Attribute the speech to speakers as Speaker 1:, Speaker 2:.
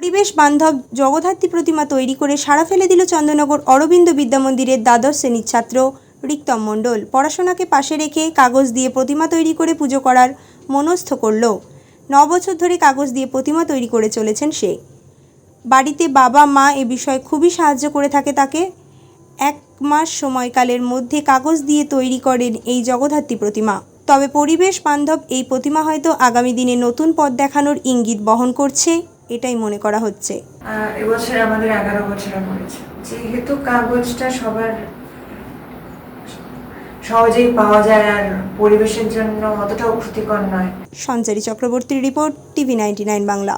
Speaker 1: পরিবেশ বান্ধব জগদ্ধাত্রী প্রতিমা তৈরি করে সাড়া ফেলে দিল চন্দ্রনগর অরবিন্দ বিদ্যা মন্দিরের দ্বাদশ শ্রেণির ছাত্র রিক্তম মণ্ডল। পড়াশোনাকে পাশে রেখে কাগজ দিয়ে প্রতিমা তৈরি করে পুজো করার মনস্থ করল। ন বছর ধরে কাগজ দিয়ে প্রতিমা তৈরি করে চলেছেন সে। বাড়িতে বাবা, মা এ বিষয়ে খুবই সাহায্য করে থাকে তাকে। এক মাস সময়কালের মধ্যে কাগজ দিয়ে তৈরি করেন এই জগদ্ধাত্রী প্রতিমা। তবে পরিবেশ বান্ধব এই প্রতিমা হয়তো আগামী দিনে নতুন পথ দেখানোর ইঙ্গিত বহন করছে এটাই মনে করা হচ্ছে।
Speaker 2: এবছর আমাদের এগারো বছর হয়েছে। যেহেতু কাগজটা সবার সহজেই পাওয়া যায় আর পরিবেশের জন্য অতটাও ক্ষতিকর নয়।
Speaker 1: সঞ্চারী চক্রবর্তীর report TV ninety nine Bangla.